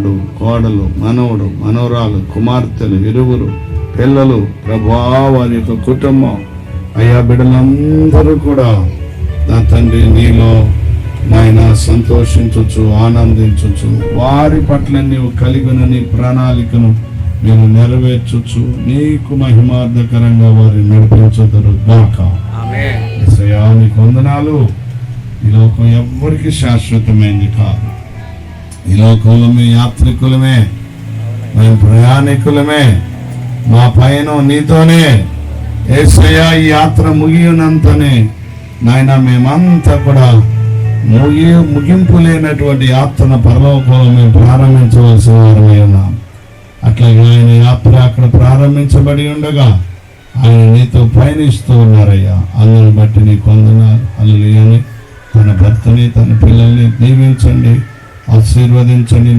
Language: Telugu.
కుమారుడు కోడలు మనవడు మనవరాలు కుమార్తెలు ఇరువురు పిల్లలు ప్రభా వారి యొక్క కుటుంబం. అయ్యా బిడ్డలందరూ కూడా నా తండ్రి నీలో నాయన సంతోషించవచ్చు ఆనందించవచ్చు వారి పట్ల నీవు కలిగిన నీ ప్రణాళికను నేను నెరవేర్చొచ్చు నీకు మహిమార్థకరంగా వారిని నడిపించదరు గాక. నీకు వందనాలు. ఈ లోకం ఎవ్వరికి శాశ్వతమైంది కాదు. ఈ లోకంలో మేము యాత్రికులమే మేము ప్రయాణికులమే మా పయనం నీతోనే ఏసయ్యా ఈ యాత్ర ముగియనంతనే. నాయన మేమంతా కూడా ముగి ముగింపు లేనటువంటి యాత్రను పరలోకంలో మేము ప్రారంభించవలసిన వారమై ఉన్నాం. అట్లాగే ఆయన యాత్ర అక్కడ ప్రారంభించబడి ఉండగా ఆయన నీతో పయనిస్తూ ఉన్నారయ్యా. అందుని బట్టి నీ కొందనాలు. అల్లు తన భర్తని తన పిల్లల్ని దీవించండి. ఆశీర్వదించండి.